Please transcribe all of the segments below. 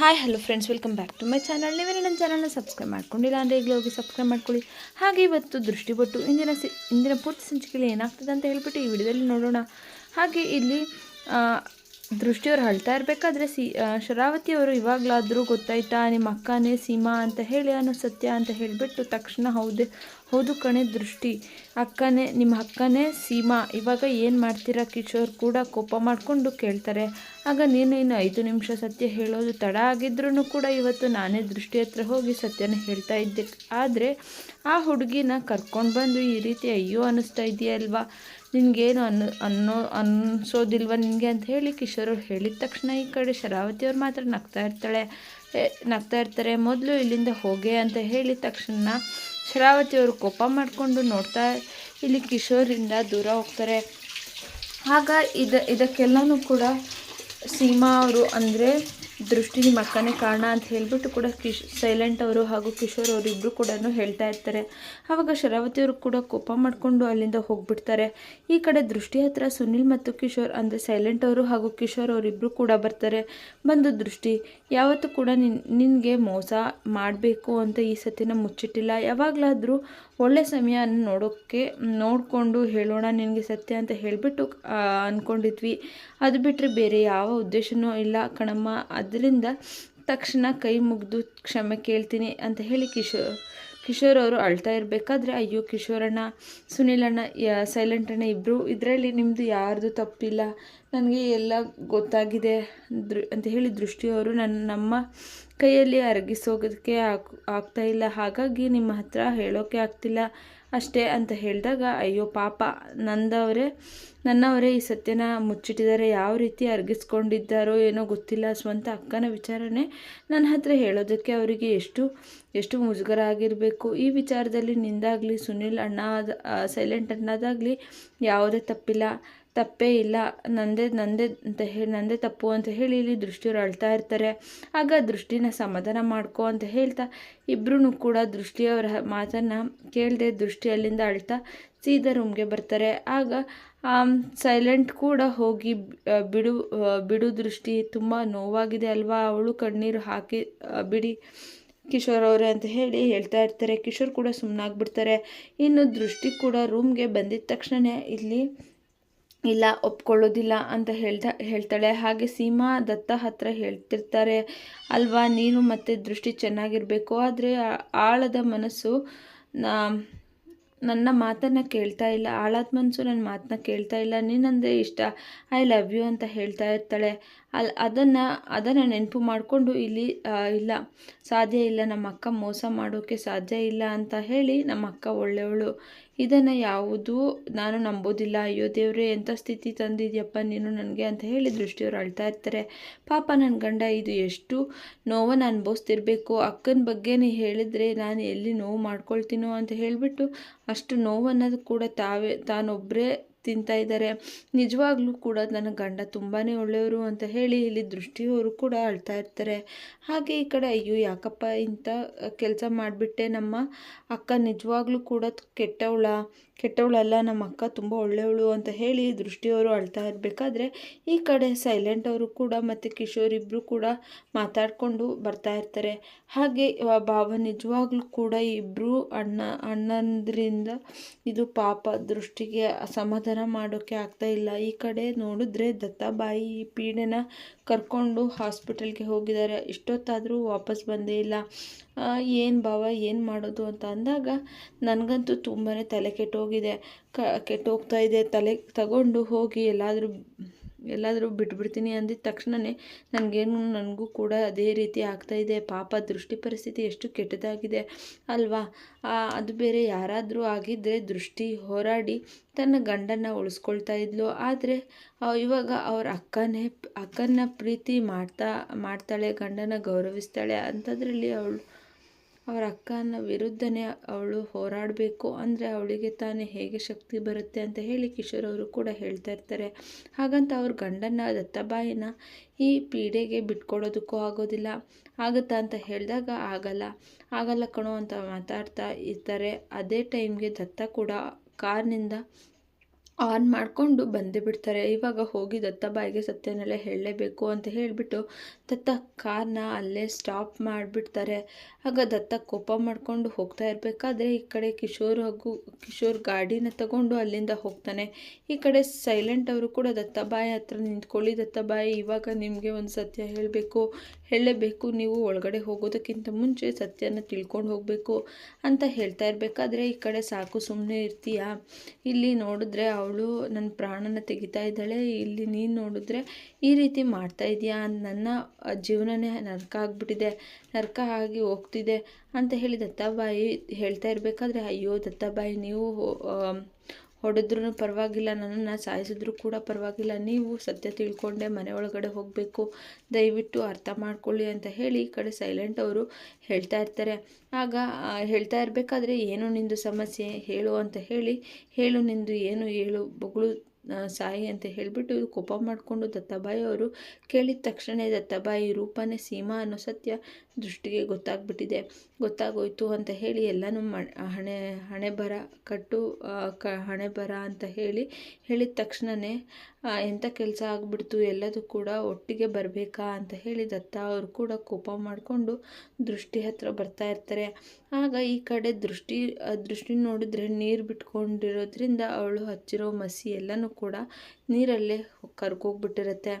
Hi hello friends welcome back to my channel ನೀವೇ ನನ್ನ ಚಾನಲ್ನ ಸಬ್ಸ್ಕ್ರೈಬ್ ಮಾಡ್ಕೊಂಡಿಲ್ಲ ಅಂದರೆ ಈಗಲೇ ಹೋಗಿ ಸಬ್ಸ್ಕ್ರೈಬ್ ಮಾಡ್ಕೊಳ್ಳಿ. ಹಾಗೆ ಇವತ್ತು ದೃಷ್ಟಿ ಬೊಟ್ಟು ಇಂದಿನ ಸಿ, ಇಂದಿನ ಪೂರ್ತಿ ಸಂಚಿಕೆಯಲ್ಲಿ ಏನಾಗ್ತದೆ ಅಂತ ಹೇಳಿಬಿಟ್ಟು ಈ ವಿಡಿಯೋದಲ್ಲಿ ನೋಡೋಣ. ಹಾಗೆ ಇಲ್ಲಿ ದೃಷ್ಟಿಯವರು ಅಳ್ತಾ ಇರಬೇಕಾದ್ರೆ ಸಿ ಶರಾವತಿಯವರು ಇವಾಗಲಾದರೂ ಗೊತ್ತಾಯ್ತಾ ನಿಮ್ಮ ಅಕ್ಕನೇ ಸೀಮಾ ಅಂತ ಹೇಳಿ ಅನ್ನೋ ಸತ್ಯ ಅಂತ ಹೇಳಿಬಿಟ್ಟು ತಕ್ಷಣ ಹೌದೇ, ಹೌದು ಕಣೆ ದೃಷ್ಟಿ. ಅಕ್ಕನೇ, ನಿಮ್ಮ ಅಕ್ಕನೇ ಸೀಮಾ. ಇವಾಗ ಏನು ಮಾಡ್ತೀರಾ ಕಿಶೋರ್? ಕೂಡ ಕೋಪ ಮಾಡಿಕೊಂಡು ಕೇಳ್ತಾರೆ. ಆಗ ನೀನು ಇನ್ನು ಐದು ನಿಮಿಷ ಸತ್ಯ ಹೇಳೋದು ತಡ ಆಗಿದ್ರೂ ಕೂಡ ಇವತ್ತು ನಾನೇ ದೃಷ್ಟಿ ಹತ್ರ ಹೋಗಿ ಸತ್ಯನ ಹೇಳ್ತಾ ಇದ್ದೆ. ಆದರೆ ಆ ಹುಡುಗಿನ ಕರ್ಕೊಂಡು ಬಂದು ಈ ರೀತಿ ಅಯ್ಯೋ ಅನ್ನಿಸ್ತಾ ಇದೆಯಲ್ವಾ ನಿನಗೇನು ಅನ್ನ, ಅನ್ನೋ, ಅನ್ನಿಸೋದಿಲ್ವ ನಿನಗೆ ಅಂತ ಹೇಳಿ ಕಿಶೋರ್ ಅವ್ರು ಹೇಳಿದ ತಕ್ಷಣ ಈ ಕಡೆ ಶರಾವತಿ ಅವ್ರು ಮಾತ್ರ ನಗ್ತಾ ಇರ್ತಾಳೆ. ನಗ್ತಾ ಇರ್ತಾರೆ. ಮೊದಲು ಇಲ್ಲಿಂದ ಹೋಗೆ ಅಂತ ಹೇಳಿದ ತಕ್ಷಣ ಶರಾವತಿಯವರು ಕೋಪ ಮಾಡಿಕೊಂಡು ನೋಡ್ತಾ ಇಲ್ಲಿ ಕಿಶೋರಿಂದ ದೂರ ಹೋಗ್ತಾರೆ. ಆಗ ಇದ, ಇದಕ್ಕೆಲ್ಲನೂ ಕೂಡ ಸೀಮಾ ಅವರು ಅಂದರೆ ದೃಷ್ಟಿ ನಿಮ್ಮ ಅಕ್ಕನೇ ಕಾರಣ ಅಂತ ಹೇಳಿಬಿಟ್ಟು ಕೂಡ ಕಿಶ್, ಸೈಲೆಂಟ್ ಅವರು ಹಾಗೂ ಕಿಶೋರ್ ಅವರಿಬ್ಬರು ಕೂಡ ಹೇಳ್ತಾ ಇರ್ತಾರೆ. ಆವಾಗ ಶರಾವತಿ ಅವರು ಕೂಡ ಕೋಪ ಮಾಡಿಕೊಂಡು ಅಲ್ಲಿಂದ ಹೋಗ್ಬಿಡ್ತಾರೆ. ಈ ಕಡೆ ದೃಷ್ಟಿ ಹತ್ರ ಸುನಿಲ್ ಮತ್ತು ಕಿಶೋರ್ ಅಂದರೆ ಸೈಲೆಂಟ್ ಅವರು ಹಾಗೂ ಕಿಶೋರ್ ಅವರಿಬ್ಬರು ಕೂಡ ಬರ್ತಾರೆ. ಬಂದು ದೃಷ್ಟಿ, ಯಾವತ್ತೂ ಕೂಡ ನಿನ್, ನಿನಗೆ ಮೋಸ ಮಾಡಬೇಕು ಅಂತ ಈ ಸತಿನ ಮುಚ್ಚಿಟ್ಟಿಲ್ಲ. ಯಾವಾಗಲಾದರೂ ಒಳ್ಳೆ ಸಮಯ ನೋಡೋಕ್ಕೆ, ನೋಡಿಕೊಂಡು ಹೇಳೋಣ, ನಿನಗೆ ಸತ್ಯ ಅಂತ ಹೇಳಿಬಿಟ್ಟು ಅಂದ್ಕೊಂಡಿದ್ವಿ ಅದು ಬಿಟ್ಟರೆ ಬೇರೆ ಯಾವ ಉದ್ದೇಶನೂ ಇಲ್ಲ. ಕಣಮ್ಮ, ಅದರಿಂದ ತಕ್ಷಣ ಕೈ ಮುಗಿದು ಕ್ಷಮೆ ಕೇಳ್ತೀನಿ ಅಂತ ಹೇಳಿ ಕಿಶೋರ್ ಕಿಶೋರ್ ಅವರು ಅಳ್ತಾ ಇರಬೇಕಾದ್ರೆ, ಅಯ್ಯೋ, ಕಿಶೋರಣ್ಣ, ಸುನೀಲಣ್ಣ, ಯಾ ಸೈಲೆಂಟ್ ಅಣ್ಣ ಇಬ್ಬರು ಇದರಲ್ಲಿ ನಿಮ್ಮದು ಯಾರ್ದು ತಪ್ಪಿಲ್ಲ. ನನಗೆ ಎಲ್ಲ ಗೊತ್ತಾಗಿದೆ. ದೃ, ಅಂತ ಹೇಳಿ ದೃಷ್ಟಿಯವರು ನನ್ನ ನಮ್ಮ ಕೈಯಲ್ಲಿ ಅರಗಿಸೋಗೋದಕ್ಕೆ ಆಗ್, ಆಗ್ತಾ ಇಲ್ಲ. ಹಾಗಾಗಿ ನಿಮ್ಮ ಹತ್ರ ಹೇಳೋಕ್ಕೆ ಆಗ್ತಿಲ್ಲ. ಅಷ್ಟೇ ಅಂತ ಹೇಳಿದಾಗ, ಅಯ್ಯೋ ಪಾಪ, ನಂದವರೇ, ನನ್ನವರೇ ಈ ಸತ್ಯನ ಮುಚ್ಚಿಟ್ಟಿದ್ದಾರೆ. ಯಾವ ರೀತಿ ಅರ್ಗಿಸ್ಕೊಂಡಿದ್ದಾರೋ ಏನೋ ಗೊತ್ತಿಲ್ಲ. ಸ್ವಂತ ಅಕ್ಕನ ವಿಚಾರನೇ ನನ್ನ ಹತ್ರ ಹೇಳೋದಕ್ಕೆ ಅವರಿಗೆ ಎಷ್ಟು ಎಷ್ಟು ಮುಜುಗರ ಆಗಿರಬೇಕು ಈ ವಿಚಾರದಲ್ಲಿ ನಿಂದಾಗಲಿ, ಸುನಿಲ್ ಅಣ್ಣ ಸೈಲೆಂಟ್ ಅಣ್ಣದಾಗಲಿ ಯಾವುದೇ ತಪ್ಪಿಲ್ಲ. ತಪ್ಪೇ ಇಲ್ಲ, ನಂದೇ ನಂದೇ ಅಂತ ಹೇಳಿ ನಂದೇ ತಪ್ಪು ಅಂತ ಹೇಳಿ ಇಲ್ಲಿ ದೃಷ್ಟಿಯವ್ರು ಅಳ್ತಾ ಇರ್ತಾರೆ. ಆಗ ದೃಷ್ಟಿನ ಸಮಾಧಾನ ಮಾಡ್ಕೋ ಅಂತ ಹೇಳ್ತಾ ಇಬ್ಬರೂ ಕೂಡ ದೃಷ್ಟಿಯವರ ಮಾತನ್ನು ಕೇಳದೆ ದೃಷ್ಟಿ ಅಲ್ಲಿಂದ ಅಳ್ತಾ ಸೀದಾ ರೂಮ್ಗೆ ಬರ್ತಾರೆ. ಆಗ ಸೈಲೆಂಟ್ ಕೂಡ ಹೋಗಿ ಬಿಡು ಬಿಡು ದೃಷ್ಟಿ ತುಂಬ ನೋವಾಗಿದೆ ಅಲ್ವಾ? ಅವಳು ಕಣ್ಣೀರು ಹಾಕಿ ಬಿಡಿ ಕಿಶೋರ್ ಅವರೇ ಅಂತ ಹೇಳಿ ಹೇಳ್ತಾ ಇರ್ತಾರೆ. ಕಿಶೋರ್ ಕೂಡ ಸುಮ್ಮನಾಗ್ಬಿಡ್ತಾರೆ ಇನ್ನು ದೃಷ್ಟಿ ಕೂಡ ರೂಮ್ಗೆ ಬಂದಿದ್ದ ತಕ್ಷಣ ಇಲ್ಲಿ ಇಲ್ಲ, ಒಪ್ಕೊಳ್ಳೋದಿಲ್ಲ ಅಂತ ಹೇಳ್ತಾ, ಹೇಳ್ತಾಳೆ. ಹಾಗೆ ಸೀಮಾ ದತ್ತ ಹತ್ರ ಹೇಳ್ತಿರ್ತಾರೆ, ಅಲ್ವಾ, ನೀನು ಮತ್ತೆ ದೃಷ್ಟಿ ಚೆನ್ನಾಗಿರಬೇಕು. ಆದರೆ ಆಳದ ಮನಸ್ಸು ನನ್ನ ಮಾತನ್ನು ಕೇಳ್ತಾ ಇಲ್ಲ. ಆಳದ ಮನಸ್ಸು ನನ್ನ ಮಾತನ್ನ ಕೇಳ್ತಾ ಇಲ್ಲ. ನೀನಂದರೆ ಇಷ್ಟ. ಐ ಲವ್ ಯು ಅಂತ ಹೇಳ್ತಾ ಇರ್ತಾಳೆ. ಅಲ್ಲಿ ಅದನ್ನು ಅದನ್ನು ನೆನಪು ಮಾಡಿಕೊಂಡು ಇಲ್ಲಿ ಇಲ್ಲ. ಸಾಧ್ಯ ಇಲ್ಲ. ನಮ್ಮ ಅಕ್ಕ ಮೋಸ ಮಾಡೋಕ್ಕೆ ಸಾಧ್ಯ ಇಲ್ಲ ಅಂತ ಹೇಳಿ ನಮ್ಮ ಅಕ್ಕ ಒಳ್ಳೆಯವಳು. ಇದನ್ನು ಯಾವುದೂ ನಾನು ನಂಬೋದಿಲ್ಲ, ಅಯ್ಯೋ ದೇವರೇ ಎಂಥ ಸ್ಥಿತಿ ತಂದಿದ್ಯಪ್ಪ ನೀನು ನನಗೆ ಅಂತ ಹೇಳಿ ದೃಷ್ಟಿಯವರು ಅಳ್ತಾ ಇರ್ತಾರೆ. ಪಾಪ ನನ್ನ ಗಂಡ ಇದು ಎಷ್ಟು ನೋವನ್ನು ಅನುಭವಿಸ್ತಿರ್ಬೇಕು. ಅಕ್ಕನ ಬಗ್ಗೆನೇ ಹೇಳಿದರೆ ನಾನು ಎಲ್ಲಿ ನೋವು ಮಾಡ್ಕೊಳ್ತೀನೋ ಅಂತ ಹೇಳಿಬಿಟ್ಟು ಅಷ್ಟು ನೋವನ್ನು ಕೂಡ ತಾವೇ ತಾನೊಬ್ಬರೇ ತಿಂತಾ ಇದ್ದಾರೆ. ನಿಜವಾಗ್ಲೂ ಕೂಡ ನನ್ನ ಗಂಡ ತುಂಬಾ ಒಳ್ಳೆಯವರು ಅಂತ ಹೇಳಿ ಇಲ್ಲಿ ದೃಷ್ಟಿಯವರು ಕೂಡ ಅಳ್ತಾ ಇರ್ತಾರೆ. ಹಾಗೆ ಈ ಕಡೆ ಅಯ್ಯೋ ಯಾಕಪ್ಪ ಇಂಥ ಕೆಲಸ ಮಾಡಿಬಿಟ್ಟೆ ನಮ್ಮ ಅಕ್ಕ? ನಿಜವಾಗ್ಲೂ ಕೂಡ ಕೆಟ್ಟವಳ? ಕೆಟ್ಟವಳಲ್ಲ, ನಮ್ಮ ಅಕ್ಕ ತುಂಬ ಒಳ್ಳೆಯವಳು ಅಂತ ಹೇಳಿ ದೃಷ್ಟಿಯವರು ಅಳ್ತಾ ಇರಬೇಕಾದ್ರೆ ಈ ಕಡೆ ಸೈಲೆಂಟ್ ಅವರು ಕೂಡ ಮತ್ತು ಕಿಶೋರ್ ಇಬ್ಬರು ಕೂಡ ಮಾತಾಡಿಕೊಂಡು ಬರ್ತಾ ಇರ್ತಾರೆ. ಹಾಗೆ ಭಾವ ನಿಜವಾಗ್ಲೂ ಕೂಡ ಇಬ್ಬರು ಅಣ್ಣ, ಅಣ್ಣಂದ್ರಿಂದ ಇದು ಪಾಪ ದೃಷ್ಟಿಗೆ ಸಮಾಧಾನ ಮಾಡೋಕ್ಕೆ ಆಗ್ತಾ ಇಲ್ಲ. ಈ ಕಡೆ ನೋಡಿದ್ರೆ ದತ್ತಾಬಾಯಿ ಪೀಡೆನ ಕರ್ಕೊಂಡು ಹಾಸ್ಪಿಟಲ್ಗೆ ಹೋಗಿದ್ದಾರೆ. ಇಷ್ಟೊತ್ತಾದರೂ ವಾಪಸ್ ಬಂದೇ ಇಲ್ಲ. ಏನು ಭಾವ, ಏನು ಮಾಡೋದು ಅಂತ ಅಂದಾಗ ನನಗಂತೂ ತುಂಬಾ ತಲೆ ಕೆಟ್ಟೋಗಿದೆ ಕ ಕೆಟ್ಟೋಗ್ತಾ ಇದೆ. ತಲೆ, ತಗೊಂಡು ಹೋಗಿ ಎಲ್ಲಾದರೂ ಎಲ್ಲಾದರೂ ಬಿಟ್ಬಿಡ್ತೀನಿ ಅಂದಿದ ತಕ್ಷಣವೇ ನನಗೇನು, ನನಗೂ ಕೂಡ ಅದೇ ರೀತಿ ಆಗ್ತಾಯಿದೆ ಪಾಪ ದೃಷ್ಟಿ ಪರಿಸ್ಥಿತಿ ಎಷ್ಟು ಕೆಟ್ಟದಾಗಿದೆ ಅಲ್ವಾ? ಅದು ಬೇರೆ ಯಾರಾದರೂ ಆಗಿದ್ದರೆ ದೃಷ್ಟಿ ಹೋರಾಡಿ ತನ್ನ ಗಂಡನ ಉಳಿಸ್ಕೊಳ್ತಾ ಇದ್ಲು. ಆದರೆ ಇವಾಗ ಅವ್ರ ಅಕ್ಕನೇ ಅಕ್ಕನ ಪ್ರೀತಿ ಮಾಡ್ತಾ, ಮಾಡ್ತಾಳೆ ಗಂಡನ ಗೌರವಿಸ್ತಾಳೆ. ಅಂಥದ್ರಲ್ಲಿ ಅವಳು ಅವರ ಅಕ್ಕನ ವಿರುದ್ಧನೇ ಅವಳು ಹೋರಾಡಬೇಕು ಅಂದರೆ ಅವಳಿಗೆ ತಾನೇ ಹೇಗೆ ಶಕ್ತಿ ಬರುತ್ತೆ ಅಂತ ಹೇಳಿ ಕಿಶೋರ್ ಅವರು ಕೂಡ ಹೇಳ್ತಾ ಇರ್ತಾರೆ. ಹಾಗಂತ ಅವ್ರ ಗಂಡನ ದತ್ತಬಾಯಿನ ಈ ಪೀಡೆಗೆ ಬಿಟ್ಕೊಡೋದಕ್ಕೂ ಆಗೋದಿಲ್ಲ. ಆಗುತ್ತಾ ಅಂತ ಹೇಳಿದಾಗ ಆಗಲ್ಲ. ಆಗಲ್ಲ ಕಣೋ ಅಂತ ಮಾತಾಡ್ತಾ ಇರ್ತಾರೆ. ಅದೇ ಟೈಮ್ಗೆ ದತ್ತ ಕೂಡ ಕಾರ್ನಿಂದ ಆನ್ ಮಾಡಿಕೊಂಡು ಬಂದೇ ಬಿಡ್ತಾರೆ. ಇವಾಗ ಹೋಗಿ ದತ್ತಾಬಾಯಿಗೆ ಸತ್ಯನೆಲ್ಲ ಹೇಳಲೇಬೇಕು ಅಂತ ಹೇಳಿಬಿಟ್ಟು ದತ್ತ ಕಾರ್ನ ಅಲ್ಲೇ ಸ್ಟಾಪ್ ಮಾಡಿಬಿಡ್ತಾರೆ. ಆಗ ದತ್ತ ಕೋಪ ಮಾಡಿಕೊಂಡು ಹೋಗ್ತಾ ಇರಬೇಕಾದ್ರೆ ಈ ಕಡೆ ಕಿಶೋರ್ ಹಾಗೂ ಕಿಶೋರ್ ಗಾಡಿನ ತಗೊಂಡು ಅಲ್ಲಿಂದ ಹೋಗ್ತಾನೆ. ಈ ಕಡೆ ಸೈಲೆಂಟ್ ಅವರು ಕೂಡ ದತ್ತಾಬಾಯಿ ಹತ್ರ ನಿಂತ್ಕೊಳ್ಳಿ ದತ್ತಾಬಾಯಿ ಇವಾಗ ನಿಮಗೆ ಒಂದು ಸತ್ಯ ಹೇಳಬೇಕು. ಹೇಳಲೇಬೇಕು ನೀವು ಒಳಗಡೆ ಹೋಗೋದಕ್ಕಿಂತ ಮುಂಚೆ ಸತ್ಯನ ತಿಳ್ಕೊಂಡು ಹೋಗಬೇಕು ಅಂತ ಹೇಳ್ತಾ ಇರಬೇಕಾದ್ರೆ ಈ ಕಡೆ ಸಾಕು ಸುಮ್ಮನೆ ಇರ್ತೀಯಾ? ಇಲ್ಲಿ ನೋಡಿದ್ರೆ ಅವಳು ನನ್ನ ಪ್ರಾಣನ ತೆಗಿತಾ ಇದ್ದಾಳೆ. ಇಲ್ಲಿ ನೀನು ನೋಡಿದ್ರೆ ಈ ರೀತಿ ಮಾಡ್ತಾ ಇದೆಯಾ ನನ್ನ ಜೀವನನೇ ನರಕ ಆಗಿಬಿಟ್ಟಿದೆ, ನರಕ ಆಗಿ ಹೋಗ್ತಿದೆ ಅಂತ ಹೇಳಿ ದತ್ತಾಬಾಯಿ ಹೇಳ್ತಾ ಇರಬೇಕಾದ್ರೆ, ಅಯ್ಯೋ ದತ್ತಾಬಾಯಿ, ನೀವು ಹೊಡೆದ್ರೂ ಪರವಾಗಿಲ್ಲ, ನನ್ನನ್ನು ಸಾಯಿಸಿದ್ರು ಕೂಡ ಪರವಾಗಿಲ್ಲ. ನೀವು ಸತ್ಯ ತಿಳ್ಕೊಂಡೆ ಮನೆ ಒಳಗಡೆ ಹೋಗಬೇಕು. ದಯವಿಟ್ಟು ಅರ್ಥ ಮಾಡ್ಕೊಳ್ಳಿ ಅಂತ ಹೇಳಿ ಈ ಕಡೆ ಸೈಲೆಂಟ್ ಅವರು ಹೇಳ್ತಾ ಇರ್ತಾರೆ. ಆಗ ಹೇಳ್ತಾ ಇರಬೇಕಾದ್ರೆ, ಏನು ನಿಂದು ಸಮಸ್ಯೆ? ಹೇಳು ಅಂತ ಹೇಳಿ, ಹೇಳು ನಿಂದು, ಏನು ಹೇಳು? ಬೊಗಳು ಸಾಯಿ ಅಂತ ಹೇಳಿಬಿಟ್ಟು ಕೋಪ ಮಾಡಿಕೊಂಡು ದತ್ತಾಬಾಯಿ ಅವರು ಕೇಳಿದ ತಕ್ಷಣ ದತ್ತಾಬಾಯಿ ರೂಪನೇ ಸೀಮಾ ಅನ್ನೋ ಸತ್ಯ ದೃಷ್ಟಿಗೆ ಗೊತ್ತಾಗ್ಬಿಟ್ಟಿದೆ. ಗೊತ್ತಾಗೋಯ್ತು ಅಂತ ಹೇಳಿ ಎಲ್ಲನೂ ಹಣೆ ಹಣೆ ಬರ ಕಟ್ಟು ಕ, ಹಣೆ ಬರ ಅಂತ ಹೇಳಿ ಹೇಳಿದ ತಕ್ಷಣವೇ ಎಂಥ ಕೆಲಸ ಆಗಿಬಿಡ್ತು, ಎಲ್ಲದೂ ಕೂಡ ಒಟ್ಟಿಗೆ ಬರಬೇಕಾ ಅಂತ ಹೇಳಿ ದತ್ತ ಅವರು ಕೂಡ ಕೋಪ ಮಾಡಿಕೊಂಡು ದೃಷ್ಟಿ ಹತ್ರ ಬರ್ತಾ ಇರ್ತಾರೆ. ಆಗ ಈ ಕಡೆ ದೃಷ್ಟಿ ದೃಷ್ಟಿ ನೋಡಿದ್ರೆ ನೀರು ಬಿಟ್ಕೊಂಡಿರೋದ್ರಿಂದ ಅವಳು ಹಚ್ಚಿರೋ ಮಸಿ ಎಲ್ಲನೂ ಕೂಡ ನೀರಲ್ಲೇ ಕರ್ಕೋಗ್ಬಿಟ್ಟಿರುತ್ತೆ.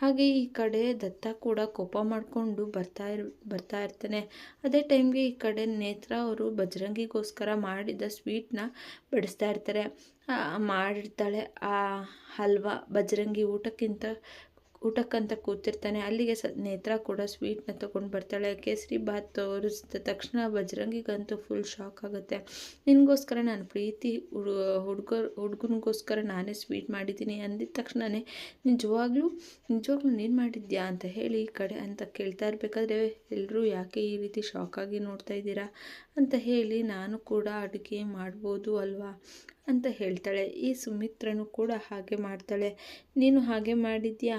ಹಾಗೆ ಈ ಕಡೆ ದತ್ತ ಕೂಡ ಕೋಪ ಮಾಡಿಕೊಂಡು ಬರ್ತಾ ಇರ್, ಬರ್ತಾ ಇರ್ತಾನೆ. ಅದೇ ಟೈಮ್ಗೆ ಈ ಕಡೆ ನೇತ್ರ ಅವರು ಬಜರಂಗಿಗೋಸ್ಕರ ಮಾಡಿದ ಸ್ವೀಟ್ನ ಬಡಿಸ್ತಾ ಇರ್ತಾರೆ. ಮಾಡಿರ್ತಾಳೆ ಆ ಹಲ್ವಾ, ಬಜರಂಗಿ ಊಟಕ್ಕಿಂತ ಊಟಕ್ಕಂತ ಕೂತಿರ್ತಾನೆ. ಅಲ್ಲಿಗೆ ಸ, ನೇತ್ರ ಕೂಡ ಸ್ವೀಟ್ನ ತೊಗೊಂಡು ಬರ್ತಾಳೆ. ಕೇಸರಿ ಬಾತ್ ತೋರಿಸಿದ ತಕ್ಷಣ ಬಜರಂಗಿಗಂತೂ ಫುಲ್ ಶಾಕ್ ಆಗುತ್ತೆ. ನಿನಗೋಸ್ಕರ ನಾನು ಪ್ರೀತಿ ಹುಡುಗ, ಹುಡುಗನಿಗೋಸ್ಕರ ನಾನೇ ಸ್ವೀಟ್ ಮಾಡಿದ್ದೀನಿ ಅಂದಿದ ತಕ್ಷಣವೇ ನಿಜವಾಗ್ಲೂ ನಿಜವಾಗ್ಲೂ ನೀನು ಮಾಡಿದ್ಯಾ ಅಂತ ಹೇಳಿ ಈ ಕಡೆ ಅಂತ ಕೇಳ್ತಾ ಇರಬೇಕಾದ್ರೆ ಎಲ್ಲರೂ ಯಾಕೆ ಈ ರೀತಿ ಶಾಕಾಗಿ ನೋಡ್ತಾ ಇದ್ದೀರಾ? ಅಂತ ಹೇಳಿ ನಾನು ಕೂಡ ಅಡುಗೆ ಮಾಡ್ಬೋದು ಅಲ್ವಾ ಅಂತ ಹೇಳ್ತಾಳೆ. ಈ ಸುಮಿತ್ರನು ಕೂಡ ಹಾಗೆ ಮಾಡ್ತಾಳೆ. ನೀನು ಹಾಗೆ ಮಾಡಿದ್ಯಾ?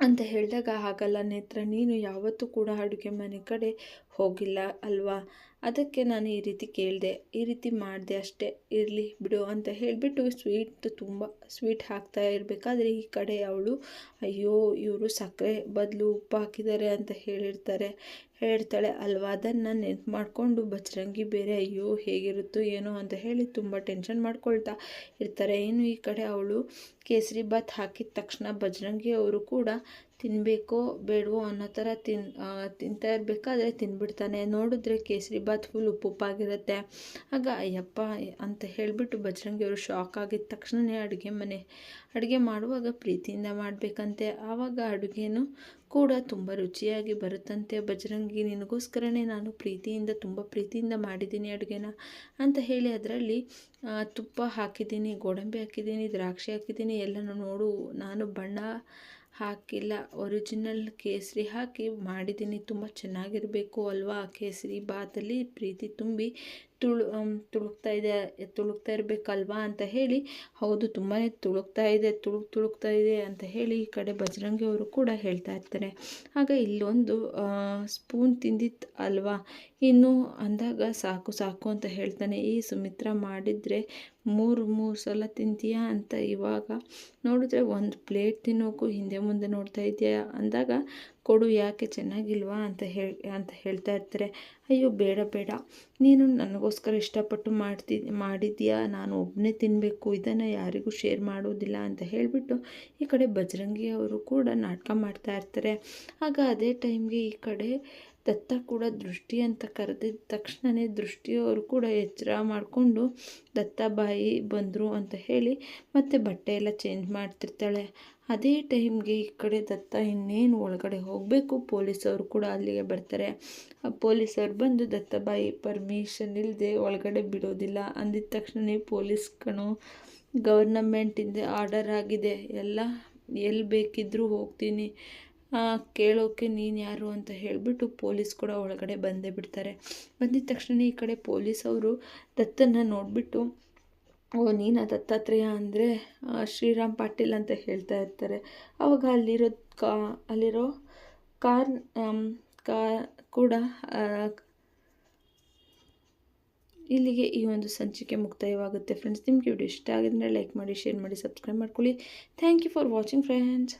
ಅಂತ ಹೇಳಿದಾಗ, ಹಾಗಲ್ಲ ನೇತ್ರ, ನೀನು ಯಾವತ್ತೂ ಕೂಡ ಅಡುಗೆ ಮನೆ ಕಡೆ ಹೋಗಿಲ್ಲ ಅಲ್ವಾ? ಅದಕ್ಕೆ ನಾನು ಈ ರೀತಿ ಕೇಳಿದೆ. ಈ ರೀತಿ ಮಾಡಿದೆ ಅಷ್ಟೇ. ಇರಲಿ ಬಿಡು ಅಂತ ಹೇಳಿಬಿಟ್ಟು ಸ್ವೀಟ್ ತುಂಬ ಸ್ವೀಟ್ ಹಾಕ್ತಾ ಇರಬೇಕಾದ್ರೆ ಈ ಕಡೆ ಅವಳು, ಅಯ್ಯೋ, ಇವರು ಸಕ್ಕರೆ ಬದಲು ಉಪ್ಪು ಹಾಕಿದ್ದಾರೆ ಅಂತ ಹೇಳಿರ್ತಾರೆ. ಹೇಳ್ತಾಳೆ, ಅಲ್ವಾ? ಅದನ್ನು ನೆನ್ಪು ಮಾಡಿಕೊಂಡು ಬಜರಂಗಿ ಬೇರೆ ಅಯ್ಯೋ, ಹೇಗಿರುತ್ತೋ ಏನೋ ಅಂತ ಹೇಳಿ ತುಂಬ ಟೆನ್ಷನ್ ಮಾಡ್ಕೊಳ್ತಾ ಇರ್ತಾರೆ. ಇನ್ನು ಈ ಕಡೆ ಅವಳು ಕೇಸರಿ ಬಾತ್ ಹಾಕಿದ ತಕ್ಷಣ ಬಜರಂಗಿ ಅವರು ಕೂಡ ತಿನ್ನಬೇಕೋ ಬೇಡವೋ ಅನ್ನೋ ಥರ ತಿನ್ ತಿಂತಾ ಇರಬೇಕಾದ್ರೆ ತಿನ್ಬಿಡ್ತಾನೆ. ನೋಡಿದ್ರೆ ಕೇಸರಿ ಬಾತ್ ಫುಲ್ ಉಪ್ಪುಪ್ಪಾಗಿರುತ್ತೆ. ಆಗ, ಅಯ್ಯಪ್ಪ, ಅಂತ ಹೇಳಿಬಿಟ್ಟು ಬಜರಂಗಿಯವರು ಶಾಕ್ ಆಗಿದ ತಕ್ಷಣವೇ ಅಡುಗೆ ಮನೆ, ಅಡುಗೆ ಮಾಡುವಾಗ ಪ್ರೀತಿಯಿಂದ ಮಾಡಬೇಕಂತೆ. ಆವಾಗ ಅಡುಗೆನೂ ಕೂಡ ತುಂಬ ರುಚಿಯಾಗಿ ಬರುತ್ತಂತೆ. ಬಜರಂಗಿ, ನಿನಗೋಸ್ಕರನೇ ನಾನು ಪ್ರೀತಿಯಿಂದ, ತುಂಬ ಪ್ರೀತಿಯಿಂದ ಮಾಡಿದ್ದೀನಿ ಅಡುಗೆನ, ಅಂತ ಹೇಳಿ ಅದರಲ್ಲಿ ತುಪ್ಪ ಹಾಕಿದ್ದೀನಿ, ಗೋಡಂಬಿ ಹಾಕಿದ್ದೀನಿ, ದ್ರಾಕ್ಷಿ ಹಾಕಿದ್ದೀನಿ, ಎಲ್ಲನೂ ನೋಡು, ನಾನು ಬಣ್ಣ ಹಾಕಿಲ್ಲ. ಒರಿಜಿನಲ್ ಕೇಸರಿ ಹಾಕಿ ಮಾಡಿದ್ದೀನಿ ತುಂಬ ಚೆನ್ನಾಗಿರಬೇಕು ಅಲ್ವಾ? ಕೇಸರಿ ಬಾತಲ್ಲಿ ಪ್ರೀತಿ ತುಂಬಿ ತುಳು ತುಳುಕ್ತಾ ಇದೆ, ತುಳುಕ್ತಾ ಇರಬೇಕಲ್ವಾ ಅಂತ ಹೇಳಿ, ಹೌದು ತುಂಬಾ ತುಳುಕ್ತಾ ಇದೆ ತುಳುಕ್ ತುಳುಕ್ತಾ ಇದೆ ಅಂತ ಹೇಳಿ ಈ ಕಡೆ ಬಜರಂಗಿ ಅವರು ಕೂಡ ಹೇಳ್ತಾ ಇರ್ತಾರೆ. ಆಗ ಇಲ್ಲೊಂದು ಸ್ಪೂನ್ ತಿಂದಿತ್ತು ಅಲ್ವಾ? ಇನ್ನು ಅಂದಾಗ ಸಾಕು ಸಾಕು ಅಂತ ಹೇಳ್ತಾನೆ. ಈ ಸುಮಿತ್ರ, ಮಾಡಿದರೆ ಮೂರು ಮೂರು ಸಲ ತಿಂತೀಯಾ ಅಂತ ಇವಾಗ ನೋಡಿದ್ರೆ ಒಂದು ಪ್ಲೇಟ್ ತಿನ್ನೋಕ್ಕೂ ಹಿಂದೆ ಮುಂದೆ ನೋಡ್ತಾ ಇದೆಯಾ? ಅಂದಾಗ ಕೊಡು ಯಾಕೆ ಚೆನ್ನಾಗಿಲ್ವಾ ಅಂತ ಹೇಳಿ, ಅಂತ ಹೇಳ್ತಾ ಇರ್ತಾರೆ. ಅಯ್ಯೋ, ಬೇಡ ಬೇಡ. ನೀನು ನನಗೋಸ್ಕರ ಇಷ್ಟಪಟ್ಟು ಮಾಡ್ತಿ, ಮಾಡಿದ್ಯಾ? ನಾನು ಒಬ್ಬನೇ ತಿನ್ನಬೇಕು ಇದನ್ನು ಯಾರಿಗೂ ಶೇರ್ ಮಾಡೋದಿಲ್ಲ ಅಂತ ಹೇಳಿಬಿಟ್ಟು ಈ ಕಡೆ ಬಜರಂಗಿ ಅವರು ಕೂಡ ನಾಟಕ ಮಾಡ್ತಾ ಇರ್ತಾರೆ. ಆಗ ಅದೇ ಟೈಮ್ಗೆ ಈ ಕಡೆ ದತ್ತ ಕೂಡ ದೃಷ್ಟಿ ಅಂತ ಕರೆದಿದ್ದ ತಕ್ಷಣವೇ ದೃಷ್ಟಿಯವರು ಕೂಡ ಎಚ್ಚರ ಮಾಡಿಕೊಂಡು ದತ್ತಾಬಾಯಿ ಬಂದರು ಅಂತ ಹೇಳಿ ಮತ್ತೆ ಬಟ್ಟೆ ಎಲ್ಲ ಚೇಂಜ್ ಮಾಡ್ತಿರ್ತಾಳೆ. ಅದೇ ಟೈಮ್ಗೆ ಈ ಕಡೆ ದತ್ತ ಇನ್ನೇನು ಒಳಗಡೆ ಹೋಗಬೇಕು? ಪೊಲೀಸವರು ಕೂಡ ಅಲ್ಲಿಗೆ ಬರ್ತಾರೆ. ಆ ಪೊಲೀಸರು ಬಂದು ದತ್ತಬಾಯಿ ಪರ್ಮಿಷನ್ ಇಲ್ಲದೆ ಒಳಗಡೆ ಬಿಡೋದಿಲ್ಲ. ಅಂದಿದ ತಕ್ಷಣವೇ ಪೊಲೀಸ್ ಕಣು ಗವರ್ನಮೆಂಟಿಂದ ಆರ್ಡರ್ ಆಗಿದೆ. ಎಲ್ಲ ಎಲ್ಲಿ ಬೇಕಿದ್ದರೂ ಹೋಗ್ತೀನಿ. ಕೇಳೋಕ್ಕೆ ನೀನು ಯಾರು ಅಂತ ಹೇಳಿಬಿಟ್ಟು ಪೊಲೀಸ್ ಕೂಡ ಒಳಗಡೆ ಬಂದೇ ಬಿಡ್ತಾರೆ. ಬಂದಿದ ತಕ್ಷಣ ಈ ಕಡೆ ಪೊಲೀಸ್ ಅವರು ದತ್ತನ್ನು ನೋಡಿಬಿಟ್ಟು, ಓ, ನೀನು ದತ್ತಾತ್ರೇಯ ಅಂದರೆ ಶ್ರೀರಾಮ್ ಪಾಟೀಲ್ ಅಂತ ಹೇಳ್ತಾ ಇರ್ತಾರೆ. ಆವಾಗ ಅಲ್ಲಿರೋ ಕಾ, ಅಲ್ಲಿರೋ ಕಾರ್ ಕಾ ಕೂಡ ಇಲ್ಲಿಗೆ ಈ ಒಂದು ಸಂಚಿಕೆ ಮುಕ್ತಾಯವಾಗುತ್ತೆ. ಫ್ರೆಂಡ್ಸ್, ನಿಮಗೆ ವಿಡಿಯೋ ಇಷ್ಟ ಆಗಿದ್ರೆ ಲೈಕ್ ಮಾಡಿ, ಶೇರ್ ಮಾಡಿ, ಸಬ್ಸ್ಕ್ರೈಬ್ ಮಾಡ್ಕೊಳ್ಳಿ. Thank you for watching, friends.